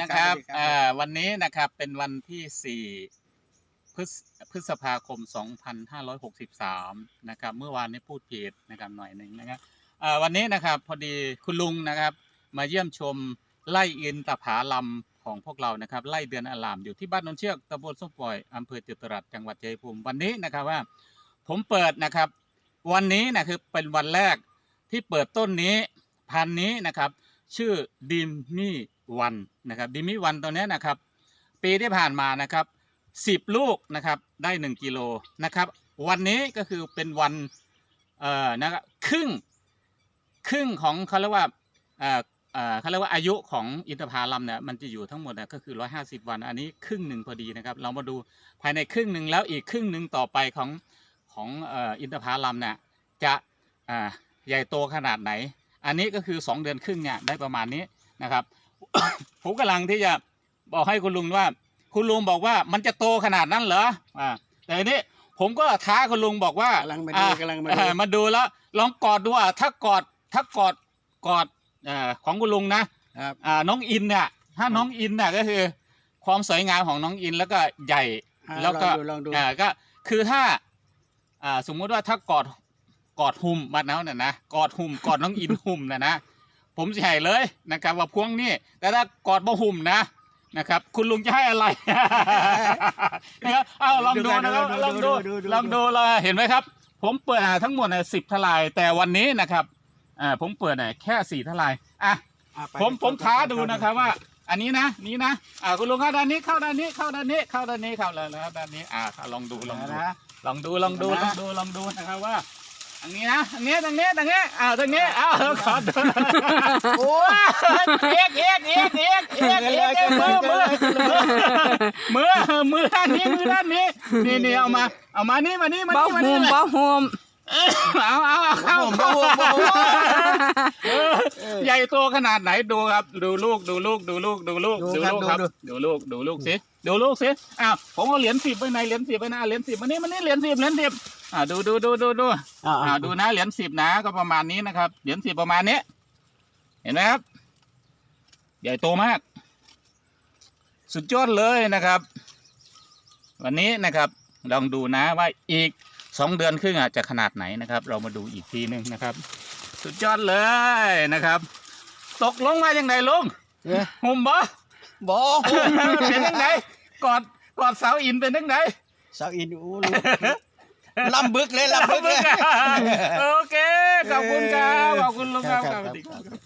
นะครับสวัสดีครับเอ่อวันนี้นะครับเป็นวันที่4พฤษพฤษภาคม 2563 นะครับ เมื่อวานนี้พูดผิดนะครับหน่อยหนึ่งนะครับเอ่อวันนี้นะครับพอดีคุณลุงนะครับมาเยี่ยมชมไล่อินตผาลำของพวกเรานะครับไล่เดือนอลามอยู่ที่บ้านนนเชือกตำบลส้มปล่อยอำเภอจตุรัสจังหวัดชัยภูมิวันนี้นะครับว่า ผมเปิดนะครับ วันนี้นะคือเป็นวันแรกที่เปิดต้นนี้พันธุ์นี้นะครับ ชื่อดิมมี่ วันนะครับดิมมี่วันตัวนี้นะครับ ปีที่ผ่านมานะครับสิบลูกนะครับได้หนึ่งกิโลนะครับ วันนี้ก็คือเป็นวันเอ่อนะครับครึ่งครึ่งของเขาเรียกว่าเอ่อเอ่อเขาเรียกว่าอายุของอินทผลัมเนี่ยมันจะอยู่ทั้งหมดนะก็คือร้อยห้าสิบวัน อันนี้ครึ่งหนึ่งพอดีนะครับ เรามาดูภายในครึ่งหนึ่งแล้วอีกครึ่งหนึ่งต่อไปของของเอ่ออินทผลัมเนี่ยจะอ่าใหญ่โตขนาดไหน อันนี้ก็คือสองเดือนครึ่งเนี่ยได้ประมาณนี้นะครับ ผมกำลังที่จะบอกให้คุณลุงว่า คุณลุงบอกว่ามันจะโตขนาดนั้นเหรออ่าแต่ทีนี้ผมก็ท้าคุณลุงบอกว่ากำลังมาดูอ่กำลังมาเอ่ดูอมาดูแล้ว ลองกอดดูอะถ้ากอดถ้ากอดกอดเอ่อของคุณลุงนะครับอ่าน้องอินเนี่ยถ้าน้องอินเนี่ยก็คือ ความสวยงามของน้องอินแล้วก็ใหญ่อ่าแล้วก็ลองดูลองดูอ่าก็คือถ้าอ่าสมมุติว่าถ้ากอดกอดหุ่มบัดนั้นน่ะนะกอดหุ่มกอดน้องอินหุ่มน่ะนะ ผมจะให้เลยนะครับ ว่าพวงนี้แต่ถ้ากอดบ่หุ่มนะนะครับ คุณลุงจะให้อะไร นะครับเอาลองดูนะครับลองดูลองดูเลยเห็นไหมครับ ผมเปิดทั้งหมดสิบทลาย แต่วันนี้นะครับอ่าผมเปิดแค่สี่ทลายอะผมผมท้าดูนะครับว่า อันนี้นะนี้นะอ่าคุณลุงเข้าด้านนี้เข้าด้านนี้เข้าด้านนี้เข้าด้านนี้เข้าแล้วแล้วด้านนี้อ่าลองดูลองดูนะลองดูลองดูลองดูลองดูนะครับว่า อันนี้นะอันนี้ตรงนี้ตรงนี้อ้าวตรงนี้อ้าวขอดูโอ้ยเอกเอกเอกเอกเอกเอกเอกมือมือมือมือด้านนี้มือด้านนี้นี่นี่เอามาเอามานี่มานี่มานี่มานี่เบาหูมเอา เอาเอาเอามบ่ห่วงบ่ห่วงเออใหญ่โตขนาดไหนดูครับ ดูลูกดูลูกดูลูกดูลูกดูลูกครับ ดูลูกดูลูกสิดูลูกสิอ้าวผมเอาเหรียญสิบไปไหนเหรียญสิบไปหนะเหรียญสิบมานี่มานี่เหรียญสิบเหรียญสิบอ่าดูดูดูดูดูอ่าดูนะเหรียญสิบนะก็ประมาณนี้นะครับเหรียญสิบประมาณนี้ เห็นไหมครับ ใหญ่โตมาก สุดยอดเลยนะครับ วันนี้นะครับลองดูนะว่าอีก สองเดือนครึ่งอะจะขนาดไหนนะครับ เรามาดูอีกทีหนึงนะครับ สุดยอดเลยนะครับ ตกลงมาอย่างไรลุงเอ๊ะหุ่มบ่บ่ห่วงเป็นยังไงกอดกอดเสาอินเป็นยังไงสาวอินอู้ลูกลำบึกเลยลำบึกเลยโอเคขอบคุณครับขอบคุณลุงครับครับสวัสดีครับครับ